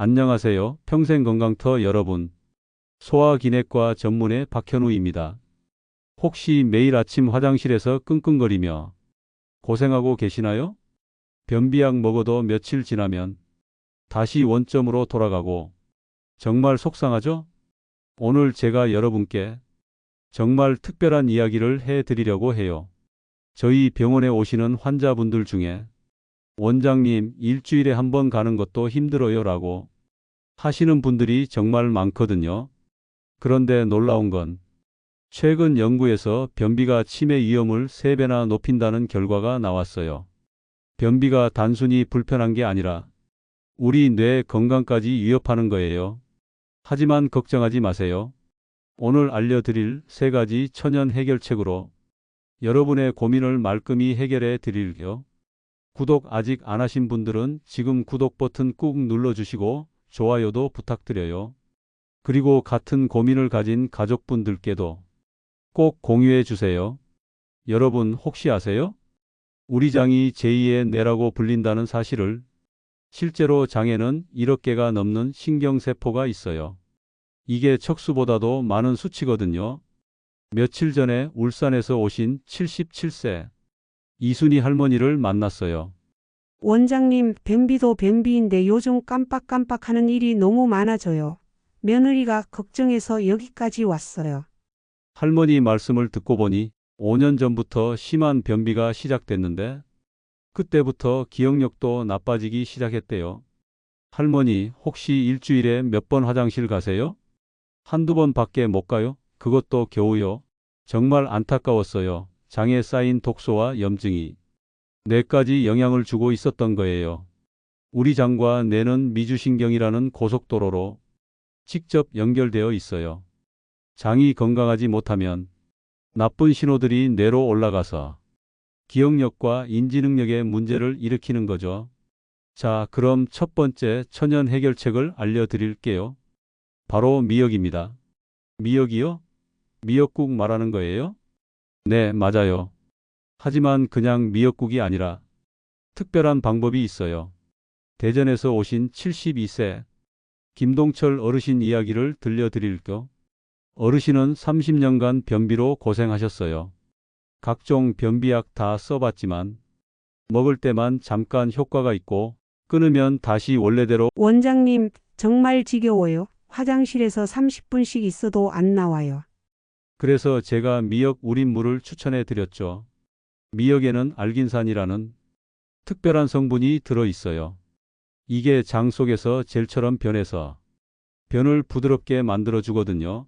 안녕하세요. 평생건강터 여러분. 소화기내과 전문의 박현우입니다. 혹시 매일 아침 화장실에서 끙끙거리며 고생하고 계시나요? 변비약 먹어도 며칠 지나면 다시 원점으로 돌아가고 정말 속상하죠? 오늘 제가 여러분께 정말 특별한 이야기를 해 드리려고 해요. 저희 병원에 오시는 환자분들 중에 원장님 일주일에 한 번 가는 것도 힘들어요 라고 하시는 분들이 정말 많거든요. 그런데 놀라운 건 최근 연구에서 변비가 치매 위험을 3배나 높인다는 결과가 나왔어요. 변비가 단순히 불편한 게 아니라 우리 뇌 건강까지 위협하는 거예요. 하지만 걱정하지 마세요. 오늘 알려드릴 세 가지 천연 해결책으로 여러분의 고민을 말끔히 해결해 드릴게요. 구독 아직 안 하신 분들은 지금 구독 버튼 꾹 눌러주시고 좋아요도 부탁드려요. 그리고 같은 고민을 가진 가족분들께도 꼭 공유해 주세요. 여러분 혹시 아세요? 우리 장이 제2의 뇌라고 불린다는 사실을 실제로 장에는 1억 개가 넘는 신경세포가 있어요. 이게 척수보다도 많은 수치거든요. 며칠 전에 울산에서 오신 77세 이순희 할머니를 만났어요. 원장님, 변비도 변비인데 요즘 깜빡깜빡하는 일이 너무 많아져요. 며느리가 걱정해서 여기까지 왔어요. 할머니 말씀을 듣고 보니 5년 전부터 심한 변비가 시작됐는데 그때부터 기억력도 나빠지기 시작했대요. 할머니 혹시 일주일에 몇 번 화장실 가세요? 한두 번 밖에 못 가요? 그것도 겨우요. 정말 안타까웠어요. 장에 쌓인 독소와 염증이 뇌까지 영향을 주고 있었던 거예요. 우리 장과 뇌는 미주신경이라는 고속도로로 직접 연결되어 있어요. 장이 건강하지 못하면 나쁜 신호들이 뇌로 올라가서 기억력과 인지 능력에 문제를 일으키는 거죠. 자, 그럼 첫 번째 천연 해결책을 알려드릴게요. 바로 미역입니다. 미역이요? 미역국 말하는 거예요? 네, 맞아요. 하지만 그냥 미역국이 아니라 특별한 방법이 있어요. 대전에서 오신 72세 김동철 어르신 이야기를 들려드릴게요. 어르신은 30년간 변비로 고생하셨어요. 각종 변비약 다 써봤지만 먹을 때만 잠깐 효과가 있고 끊으면 다시 원래대로 원장님, 정말 지겨워요. 화장실에서 30분씩 있어도 안 나와요. 그래서 제가 미역 우린 물을 추천해 드렸죠. 미역에는 알긴산이라는 특별한 성분이 들어 있어요. 이게 장 속에서 젤처럼 변해서 변을 부드럽게 만들어 주거든요.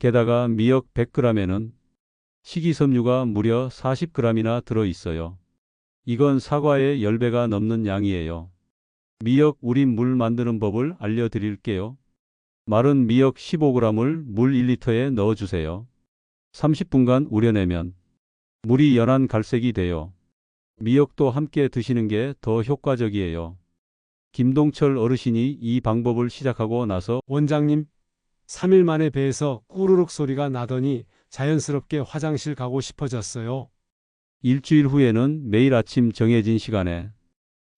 게다가 미역 100g에는 식이섬유가 무려 40g이나 들어 있어요. 이건 사과의 10배가 넘는 양이에요. 미역 우린 물 만드는 법을 알려드릴게요. 마른 미역 15g을 물 1리터에 넣어주세요. 30분간 우려내면 물이 연한 갈색이 돼요. 미역도 함께 드시는 게 더 효과적이에요. 김동철 어르신이 이 방법을 시작하고 나서 원장님, 3일 만에 배에서 꾸르륵 소리가 나더니 자연스럽게 화장실 가고 싶어졌어요. 일주일 후에는 매일 아침 정해진 시간에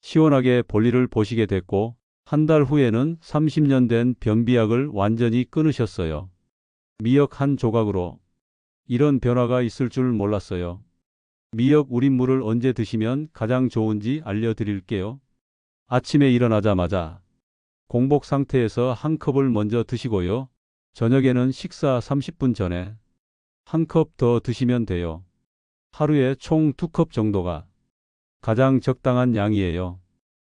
시원하게 볼일을 보시게 됐고 한 달 후에는 30년 된 변비약을 완전히 끊으셨어요. 미역 한 조각으로 이런 변화가 있을 줄 몰랐어요. 미역 우린 물을 언제 드시면 가장 좋은지 알려드릴게요. 아침에 일어나자마자 공복 상태에서 한 컵을 먼저 드시고요. 저녁에는 식사 30분 전에 한 컵 더 드시면 돼요. 하루에 총두컵 정도가 가장 적당한 양이에요.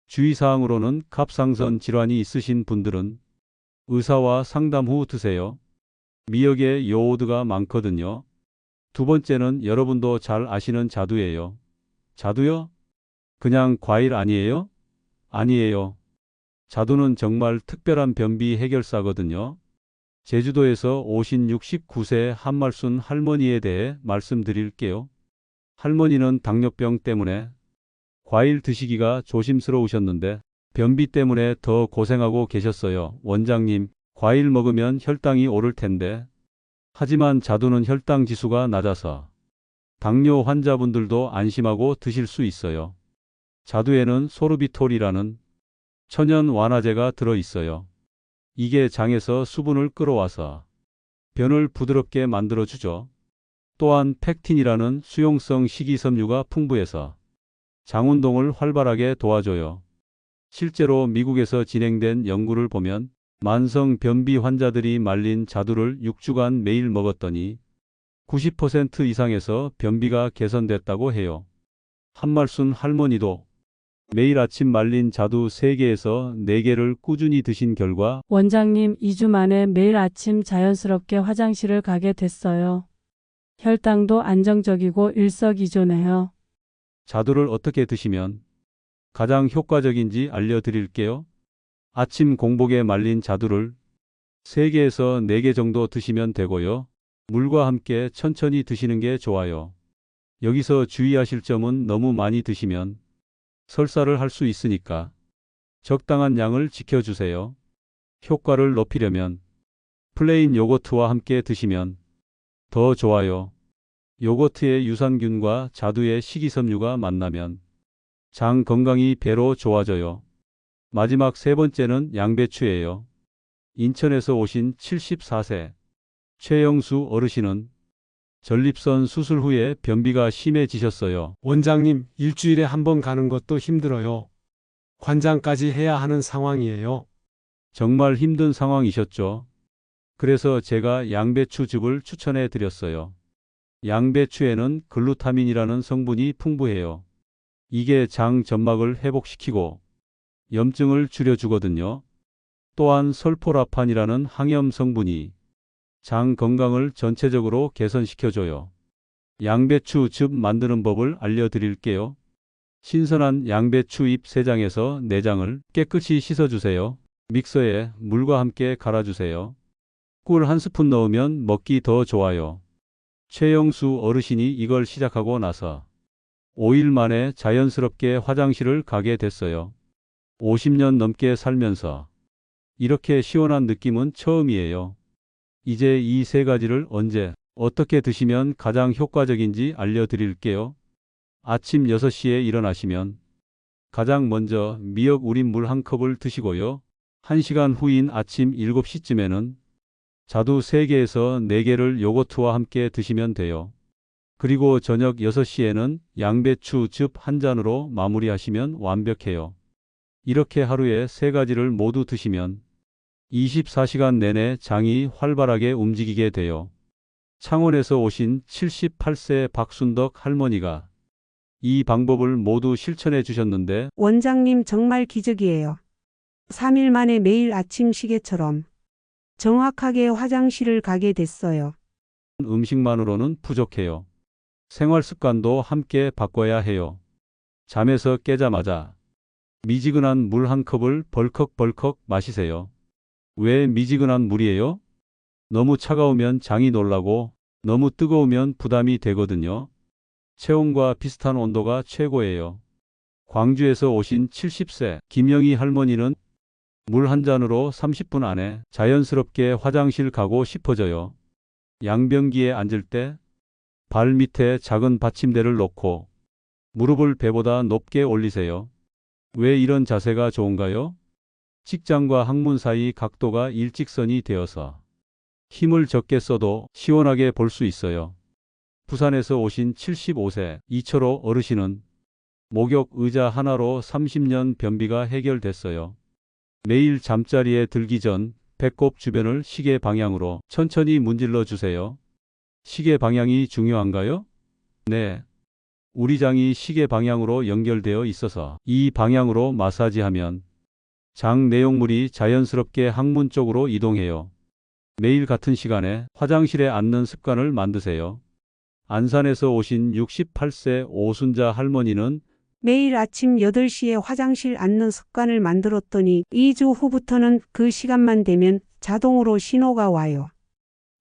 주의사항으로는 갑상선 질환이 있으신 분들은 의사와 상담 후 드세요. 미역에 요오드가 많거든요. 두 번째는 여러분도 잘 아시는 자두예요. 자두요? 그냥 과일 아니에요? 아니에요. 자두는 정말 특별한 변비 해결사거든요. 제주도에서 오신 69세 한말순 할머니에 대해 말씀드릴게요. 할머니는 당뇨병 때문에 과일 드시기가 조심스러우셨는데 변비 때문에 더 고생하고 계셨어요. 원장님, 과일 먹으면 혈당이 오를 텐데. 하지만 자두는 혈당 지수가 낮아서 당뇨 환자분들도 안심하고 드실 수 있어요. 자두에는 소르비톨이라는 천연 완화제가 들어 있어요. 이게 장에서 수분을 끌어와서 변을 부드럽게 만들어 주죠. 또한 팩틴이라는 수용성 식이섬유가 풍부해서 장 운동을 활발하게 도와줘요. 실제로 미국에서 진행된 연구를 보면 만성 변비 환자들이 말린 자두를 6주간 매일 먹었더니 90% 이상에서 변비가 개선됐다고 해요. 한말순 할머니도 매일 아침 말린 자두 3개에서 4개를 꾸준히 드신 결과 원장님 2주 만에 매일 아침 자연스럽게 화장실을 가게 됐어요. 혈당도 안정적이고 일석이조네요. 자두를 어떻게 드시면 가장 효과적인지 알려드릴게요. 아침 공복에 말린 자두를 3개에서 4개 정도 드시면 되고요. 물과 함께 천천히 드시는 게 좋아요. 여기서 주의하실 점은 너무 많이 드시면 설사를 할 수 있으니까 적당한 양을 지켜주세요. 효과를 높이려면 플레인 요거트와 함께 드시면 더 좋아요. 요거트의 유산균과 자두의 식이섬유가 만나면 장 건강이 배로 좋아져요. 마지막 세 번째는 양배추예요. 인천에서 오신 74세 최영수 어르신은 전립선 수술 후에 변비가 심해지셨어요. 원장님, 일주일에 한 번 가는 것도 힘들어요. 관장까지 해야 하는 상황이에요. 정말 힘든 상황이셨죠. 그래서 제가 양배추즙을 추천해 드렸어요. 양배추에는 글루타민이라는 성분이 풍부해요. 이게 장 점막을 회복시키고 염증을 줄여주거든요. 또한 설포라판이라는 항염 성분이 장 건강을 전체적으로 개선시켜줘요. 양배추 즙 만드는 법을 알려드릴게요. 신선한 양배추 잎 3장에서 4장을 깨끗이 씻어주세요. 믹서에 물과 함께 갈아주세요. 꿀 한 스푼 넣으면 먹기 더 좋아요. 최영수 어르신이 이걸 시작하고 나서 5일 만에 자연스럽게 화장실을 가게 됐어요. 50년 넘게 살면서 이렇게 시원한 느낌은 처음이에요. 이제 이 세 가지를 언제, 어떻게 드시면 가장 효과적인지 알려드릴게요. 아침 6시에 일어나시면 가장 먼저 미역 우린 물 한 컵을 드시고요. 1시간 후인 아침 7시쯤에는 자두 3개에서 4개를 요거트와 함께 드시면 돼요. 그리고 저녁 6시에는 양배추 즙 한 잔으로 마무리하시면 완벽해요. 이렇게 하루에 세 가지를 모두 드시면 24시간 내내 장이 활발하게 움직이게 돼요. 창원에서 오신 78세 박순덕 할머니가 이 방법을 모두 실천해 주셨는데 원장님 정말 기적이에요. 3일 만에 매일 아침 시계처럼 정확하게 화장실을 가게 됐어요. 음식만으로는 부족해요. 생활 습관도 함께 바꿔야 해요. 잠에서 깨자마자 미지근한 물 한 컵을 벌컥벌컥 마시세요. 왜 미지근한 물이에요? 너무 차가우면 장이 놀라고 너무 뜨거우면 부담이 되거든요. 체온과 비슷한 온도가 최고예요. 광주에서 오신 70세 김영희 할머니는 물 한 잔으로 30분 안에 자연스럽게 화장실 가고 싶어져요. 양변기에 앉을 때 발 밑에 작은 받침대를 놓고 무릎을 배보다 높게 올리세요. 왜 이런 자세가 좋은가요? 직장과 항문 사이 각도가 일직선이 되어서 힘을 적게 써도 시원하게 볼 수 있어요. 부산에서 오신 75세 이철호 어르신은 목욕 의자 하나로 30년 변비가 해결됐어요. 매일 잠자리에 들기 전 배꼽 주변을 시계 방향으로 천천히 문질러 주세요. 시계 방향이 중요한가요? 네. 우리 장이 시계 방향으로 연결되어 있어서 이 방향으로 마사지하면 장 내용물이 자연스럽게 항문 쪽으로 이동해요. 매일 같은 시간에 화장실에 앉는 습관을 만드세요. 안산에서 오신 68세 오순자 할머니는 매일 아침 8시에 화장실 앉는 습관을 만들었더니 2주 후부터는 그 시간만 되면 자동으로 신호가 와요.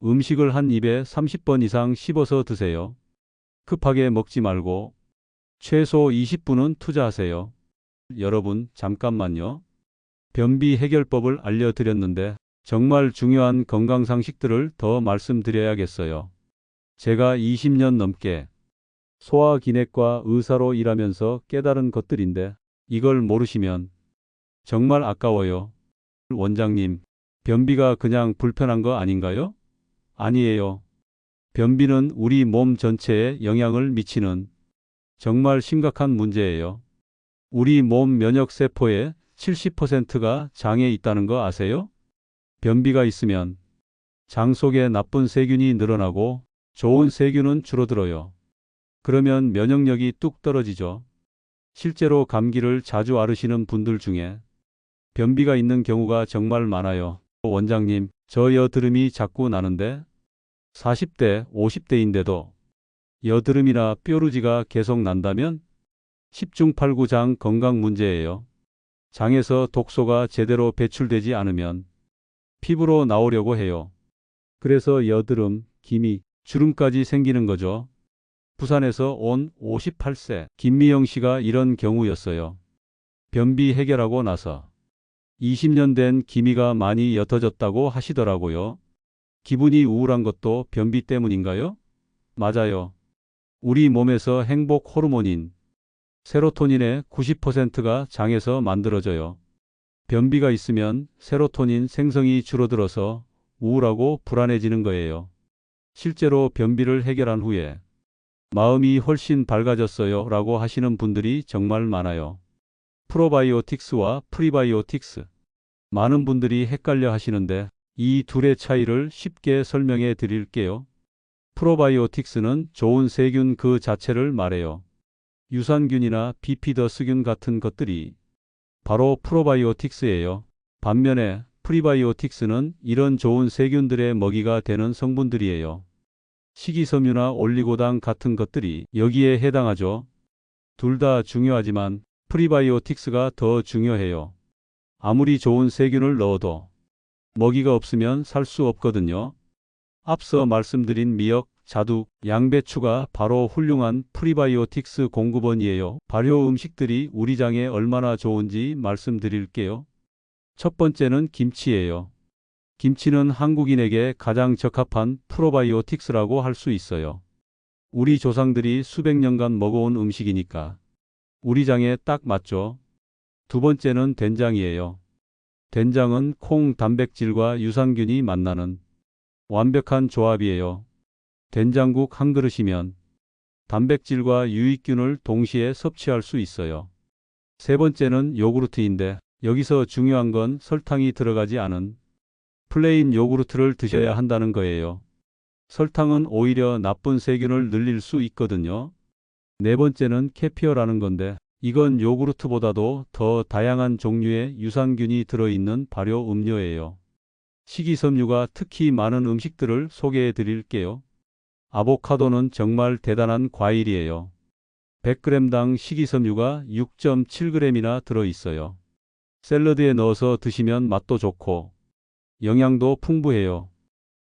음식을 한 입에 30번 이상 씹어서 드세요. 급하게 먹지 말고 최소 20분은 투자하세요. 여러분, 잠깐만요. 변비 해결법을 알려드렸는데 정말 중요한 건강 상식들을 더 말씀드려야겠어요. 제가 20년 넘게 소화기내과 의사로 일하면서 깨달은 것들인데 이걸 모르시면 정말 아까워요. 원장님, 변비가 그냥 불편한 거 아닌가요? 아니에요. 변비는 우리 몸 전체에 영향을 미치는 정말 심각한 문제예요. 우리 몸 면역 세포의 70%가 장에 있다는 거 아세요? 변비가 있으면 장 속에 나쁜 세균이 늘어나고 좋은 세균은 줄어들어요. 그러면 면역력이 뚝 떨어지죠. 실제로 감기를 자주 앓으시는 분들 중에 변비가 있는 경우가 정말 많아요. 원장님, 저 여드름이 자꾸 나는데 40대, 50대인데도 여드름이나 뾰루지가 계속 난다면 10중 8구 장 건강 문제예요. 장에서 독소가 제대로 배출되지 않으면 피부로 나오려고 해요. 그래서 여드름, 기미, 주름까지 생기는 거죠. 부산에서 온 58세 김미영 씨가 이런 경우였어요. 변비 해결하고 나서 20년 된 기미가 많이 옅어졌다고 하시더라고요. 기분이 우울한 것도 변비 때문인가요? 맞아요. 우리 몸에서 행복 호르몬인 세로토닌의 90%가 장에서 만들어져요. 변비가 있으면 세로토닌 생성이 줄어들어서 우울하고 불안해지는 거예요. 실제로 변비를 해결한 후에 마음이 훨씬 밝아졌어요 라고 하시는 분들이 정말 많아요. 프로바이오틱스와 프리바이오틱스. 많은 분들이 헷갈려 하시는데 이 둘의 차이를 쉽게 설명해 드릴게요. 프로바이오틱스는 좋은 세균 그 자체를 말해요. 유산균이나 비피더스균 같은 것들이 바로 프로바이오틱스예요. 반면에 프리바이오틱스는 이런 좋은 세균들의 먹이가 되는 성분들이에요. 식이섬유나 올리고당 같은 것들이 여기에 해당하죠. 둘 다 중요하지만 프리바이오틱스가 더 중요해요. 아무리 좋은 세균을 넣어도 먹이가 없으면 살 수 없거든요. 앞서 말씀드린 미역, 자두, 양배추가 바로 훌륭한 프리바이오틱스 공급원이에요. 발효 음식들이 우리 장에 얼마나 좋은지 말씀드릴게요. 첫 번째는 김치예요. 김치는 한국인에게 가장 적합한 프로바이오틱스라고 할 수 있어요. 우리 조상들이 수백 년간 먹어온 음식이니까 우리 장에 딱 맞죠. 두 번째는 된장이에요. 된장은 콩 단백질과 유산균이 만나는 완벽한 조합이에요. 된장국 한 그릇이면 단백질과 유익균을 동시에 섭취할 수 있어요. 세 번째는 요구르트인데 여기서 중요한 건 설탕이 들어가지 않은 플레인 요구르트를 드셔야 한다는 거예요. 설탕은 오히려 나쁜 세균을 늘릴 수 있거든요. 네 번째는 캐피어라는 건데 이건 요구르트보다도 더 다양한 종류의 유산균이 들어있는 발효 음료예요. 식이섬유가 특히 많은 음식들을 소개해 드릴게요. 아보카도는 정말 대단한 과일이에요. 100g당 식이섬유가 6.7g이나 들어있어요. 샐러드에 넣어서 드시면 맛도 좋고 영양도 풍부해요.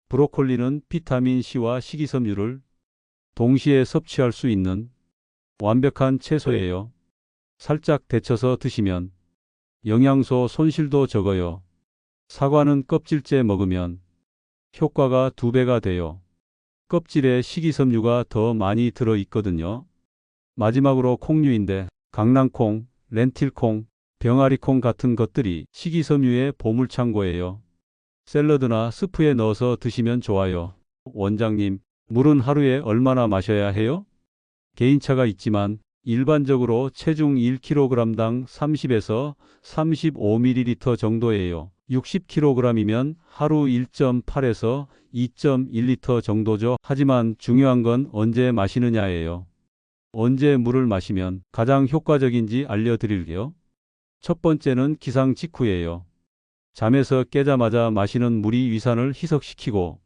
브로콜리는 비타민 C와 식이섬유를 동시에 섭취할 수 있는 완벽한 채소예요. 살짝 데쳐서 드시면 영양소 손실도 적어요. 사과는 껍질째 먹으면 효과가 두 배가 돼요. 껍질에 식이섬유가 더 많이 들어 있거든요. 마지막으로 콩류인데 강낭콩, 렌틸콩, 병아리콩 같은 것들이 식이섬유의 보물창고예요. 샐러드나 스프에 넣어서 드시면 좋아요. 원장님, 물은 하루에 얼마나 마셔야 해요? 개인차가 있지만 일반적으로 체중 1kg당 30에서 35ml 정도예요. 60kg이면 하루 1.8에서 2.1리터 정도죠. 하지만 중요한 건 언제 마시느냐예요. 언제 물을 마시면 가장 효과적인지 알려드릴게요. 첫 번째는 기상 직후예요. 잠에서 깨자마자 마시는 물이 위산을 희석시키고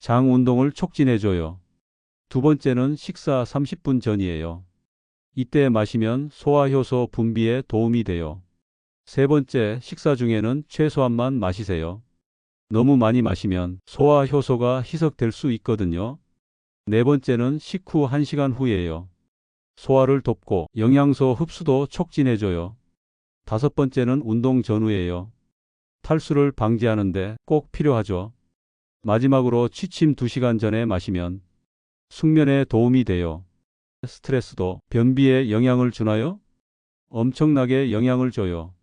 장 운동을 촉진해줘요. 두 번째는 식사 30분 전이에요. 이때 마시면 소화효소 분비에 도움이 돼요. 세 번째, 식사 중에는 최소한만 마시세요. 너무 많이 마시면 소화효소가 희석될 수 있거든요. 네 번째는 식후 1시간 후예요. 소화를 돕고 영양소 흡수도 촉진해줘요. 다섯 번째는 운동 전후예요. 탈수를 방지하는데 꼭 필요하죠. 마지막으로 취침 2시간 전에 마시면 숙면에 도움이 돼요. 스트레스도 변비에 영향을 주나요? 엄청나게 영향을 줘요.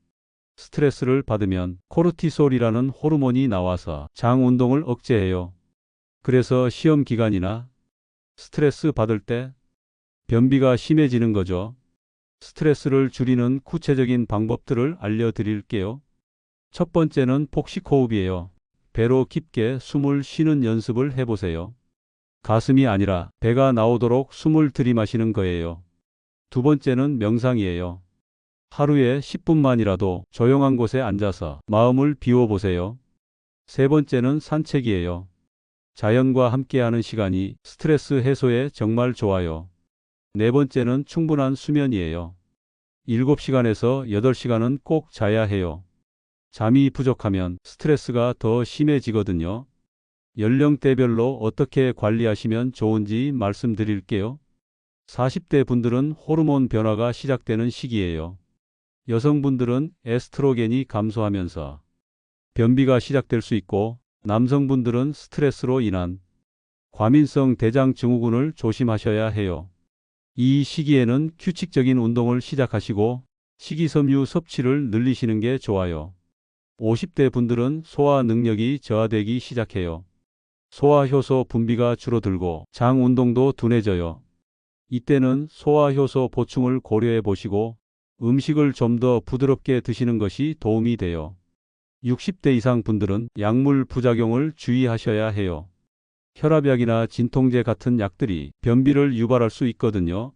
스트레스를 받으면 코르티솔이라는 호르몬이 나와서 장 운동을 억제해요. 그래서 시험 기간이나 스트레스 받을 때 변비가 심해지는 거죠. 스트레스를 줄이는 구체적인 방법들을 알려드릴게요. 첫 번째는 폭식 호흡이에요. 배로 깊게 숨을 쉬는 연습을 해보세요. 가슴이 아니라 배가 나오도록 숨을 들이마시는 거예요. 두 번째는 명상이에요. 하루에 10분만이라도 조용한 곳에 앉아서 마음을 비워보세요. 세 번째는 산책이에요. 자연과 함께하는 시간이 스트레스 해소에 정말 좋아요. 네 번째는 충분한 수면이에요. 7시간에서 8시간은 꼭 자야 해요. 잠이 부족하면 스트레스가 더 심해지거든요. 연령대별로 어떻게 관리하시면 좋은지 말씀드릴게요. 40대 분들은 호르몬 변화가 시작되는 시기예요. 여성분들은 에스트로겐이 감소하면서 변비가 시작될 수 있고 남성분들은 스트레스로 인한 과민성 대장 증후군을 조심하셔야 해요. 이 시기에는 규칙적인 운동을 시작하시고 식이섬유 섭취를 늘리시는 게 좋아요. 50대 분들은 소화 능력이 저하되기 시작해요. 소화효소 분비가 줄어들고 장 운동도 둔해져요. 이때는 소화효소 보충을 고려해 보시고 음식을 좀 더 부드럽게 드시는 것이 도움이 돼요. 60대 이상 분들은 약물 부작용을 주의하셔야 해요. 혈압약이나 진통제 같은 약들이 변비를 유발할 수 있거든요.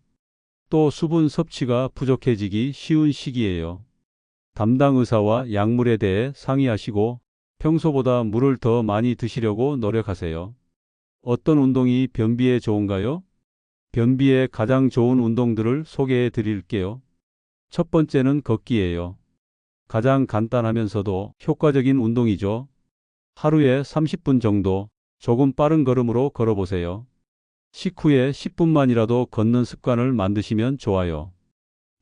또 수분 섭취가 부족해지기 쉬운 시기예요. 담당 의사와 약물에 대해 상의하시고 평소보다 물을 더 많이 드시려고 노력하세요. 어떤 운동이 변비에 좋은가요? 변비에 가장 좋은 운동들을 소개해 드릴게요. 첫 번째는 걷기예요. 가장 간단하면서도 효과적인 운동이죠. 하루에 30분 정도 조금 빠른 걸음으로 걸어보세요. 식후에 10분만이라도 걷는 습관을 만드시면 좋아요.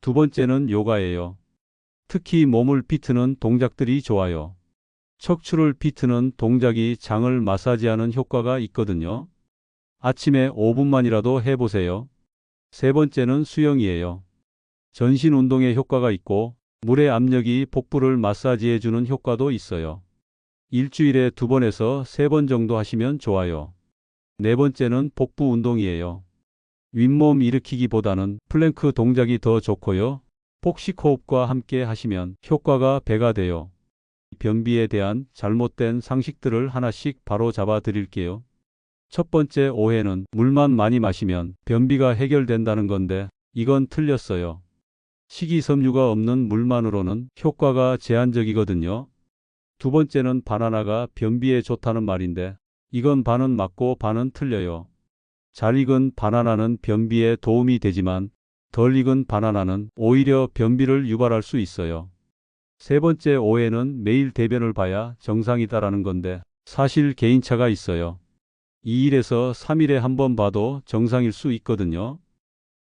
두 번째는 요가예요. 특히 몸을 비트는 동작들이 좋아요. 척추를 비트는 동작이 장을 마사지하는 효과가 있거든요. 아침에 5분만이라도 해보세요. 세 번째는 수영이에요. 전신 운동에 효과가 있고 물의 압력이 복부를 마사지해주는 효과도 있어요. 일주일에 두 번에서 세 번 정도 하시면 좋아요. 네 번째는 복부 운동이에요. 윗몸 일으키기보다는 플랭크 동작이 더 좋고요. 폭식 호흡과 함께 하시면 효과가 배가 돼요. 변비에 대한 잘못된 상식들을 하나씩 바로 잡아 드릴게요. 첫 번째 오해는 물만 많이 마시면 변비가 해결된다는 건데 이건 틀렸어요. 식이섬유가 없는 물만으로는 효과가 제한적이거든요. 두 번째는 바나나가 변비에 좋다는 말인데 이건 반은 맞고 반은 틀려요. 잘 익은 바나나는 변비에 도움이 되지만 덜 익은 바나나는 오히려 변비를 유발할 수 있어요. 세 번째 오해는 매일 대변을 봐야 정상이다라는 건데 사실 개인차가 있어요. 2일에서 3일에 한 번 봐도 정상일 수 있거든요.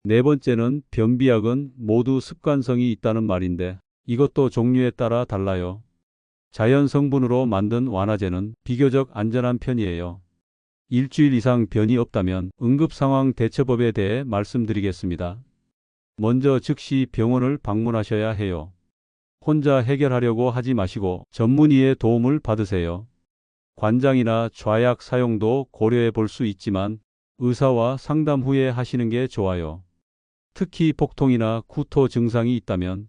네 번째는 변비약은 모두 습관성이 있다는 말인데 이것도 종류에 따라 달라요. 자연 성분으로 만든 완화제는 비교적 안전한 편이에요. 일주일 이상 변이 없다면 응급상황 대처법에 대해 말씀드리겠습니다. 먼저 즉시 병원을 방문하셔야 해요. 혼자 해결하려고 하지 마시고 전문의의 도움을 받으세요. 관장이나 좌약 사용도 고려해 볼 수 있지만 의사와 상담 후에 하시는 게 좋아요. 특히 복통이나 구토 증상이 있다면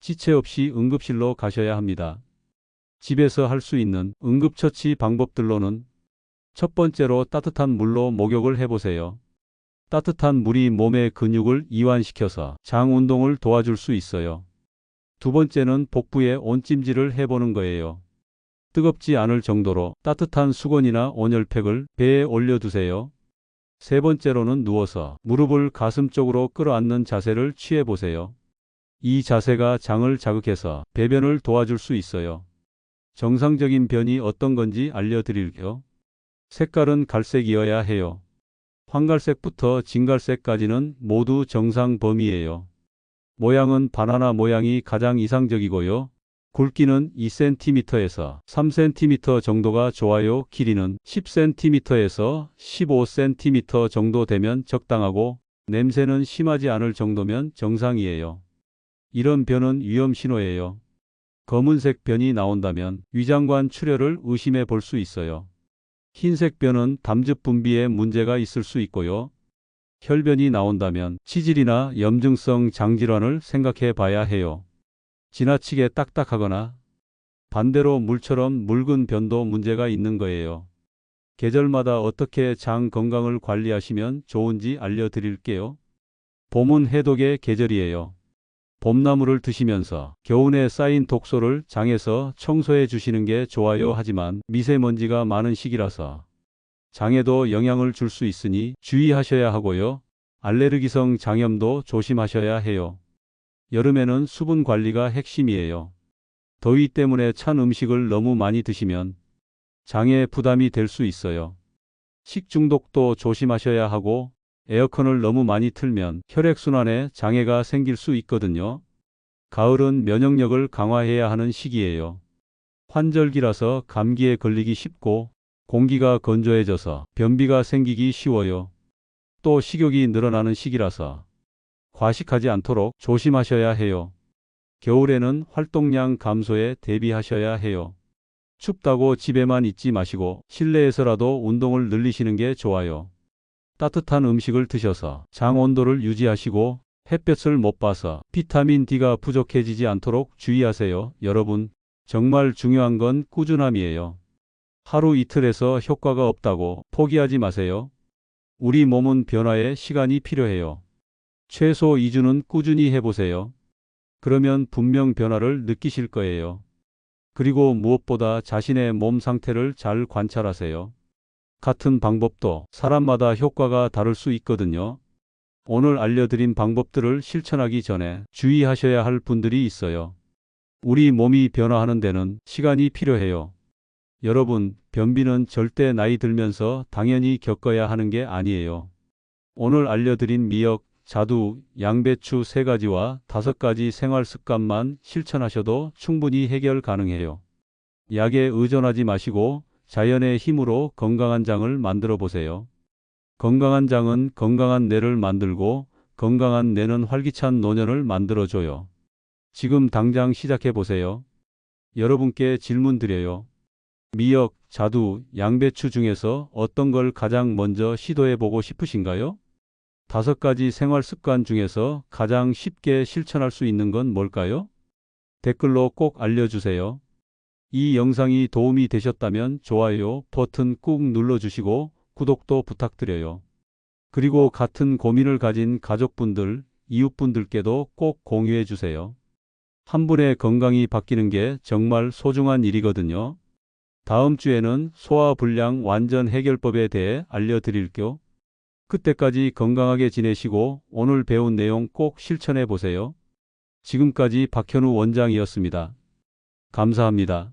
지체 없이 응급실로 가셔야 합니다. 집에서 할 수 있는 응급처치 방법들로는 첫 번째로 따뜻한 물로 목욕을 해보세요. 따뜻한 물이 몸의 근육을 이완시켜서 장 운동을 도와줄 수 있어요. 두 번째는 복부에 온찜질을 해보는 거예요. 뜨겁지 않을 정도로 따뜻한 수건이나 온열팩을 배에 올려두세요. 세 번째로는 누워서 무릎을 가슴 쪽으로 끌어안는 자세를 취해보세요. 이 자세가 장을 자극해서 배변을 도와줄 수 있어요. 정상적인 변이 어떤 건지 알려드릴게요. 색깔은 갈색이어야 해요. 황갈색부터 진갈색까지는 모두 정상 범위예요. 모양은 바나나 모양이 가장 이상적이고요. 굵기는 2cm에서 3cm 정도가 좋아요. 길이는 10cm에서 15cm 정도 되면 적당하고 냄새는 심하지 않을 정도면 정상이에요. 이런 변은 위험 신호예요. 검은색 변이 나온다면 위장관 출혈을 의심해 볼 수 있어요. 흰색 변은 담즙 분비에 문제가 있을 수 있고요. 혈변이 나온다면 치질이나 염증성 장질환을 생각해 봐야 해요. 지나치게 딱딱하거나 반대로 물처럼 묽은 변도 문제가 있는 거예요. 계절마다 어떻게 장 건강을 관리하시면 좋은지 알려드릴게요. 봄은 해독의 계절이에요. 봄나물을 드시면서 겨우내 쌓인 독소를 장에서 청소해 주시는 게 좋아요 하지만 미세먼지가 많은 시기라서 장에도 영향을 줄 수 있으니 주의하셔야 하고요. 알레르기성 장염도 조심하셔야 해요. 여름에는 수분 관리가 핵심이에요. 더위 때문에 찬 음식을 너무 많이 드시면 장에 부담이 될 수 있어요. 식중독도 조심하셔야 하고 에어컨을 너무 많이 틀면 혈액순환에 장애가 생길 수 있거든요. 가을은 면역력을 강화해야 하는 시기예요. 환절기라서 감기에 걸리기 쉽고 공기가 건조해져서 변비가 생기기 쉬워요. 또 식욕이 늘어나는 시기라서 과식하지 않도록 조심하셔야 해요. 겨울에는 활동량 감소에 대비하셔야 해요. 춥다고 집에만 있지 마시고 실내에서라도 운동을 늘리시는 게 좋아요. 따뜻한 음식을 드셔서 장 온도를 유지하시고 햇볕을 못 봐서 비타민 D가 부족해지지 않도록 주의하세요. 여러분, 정말 중요한 건 꾸준함이에요. 하루 이틀에서 효과가 없다고 포기하지 마세요. 우리 몸은 변화에 시간이 필요해요. 최소 2주는 꾸준히 해보세요. 그러면 분명 변화를 느끼실 거예요. 그리고 무엇보다 자신의 몸 상태를 잘 관찰하세요. 같은 방법도 사람마다 효과가 다를 수 있거든요. 오늘 알려드린 방법들을 실천하기 전에 주의하셔야 할 분들이 있어요. 우리 몸이 변화하는 데는 시간이 필요해요. 여러분, 변비는 절대 나이 들면서 당연히 겪어야 하는 게 아니에요. 오늘 알려드린 미역, 자두, 양배추 세 가지와 다섯 가지 생활 습관만 실천하셔도 충분히 해결 가능해요. 약에 의존하지 마시고 자연의 힘으로 건강한 장을 만들어 보세요. 건강한 장은 건강한 뇌를 만들고 건강한 뇌는 활기찬 노년을 만들어줘요. 지금 당장 시작해 보세요. 여러분께 질문 드려요. 미역, 자두, 양배추 중에서 어떤 걸 가장 먼저 시도해 보고 싶으신가요? 다섯 가지 생활 습관 중에서 가장 쉽게 실천할 수 있는 건 뭘까요? 댓글로 꼭 알려주세요. 이 영상이 도움이 되셨다면 좋아요 버튼 꾹 눌러주시고 구독도 부탁드려요. 그리고 같은 고민을 가진 가족분들, 이웃분들께도 꼭 공유해 주세요. 한 분의 건강이 바뀌는 게 정말 소중한 일이거든요. 다음 주에는 소화불량 완전 해결법에 대해 알려드릴게요. 그때까지 건강하게 지내시고 오늘 배운 내용 꼭 실천해 보세요. 지금까지 박현우 원장이었습니다. 감사합니다.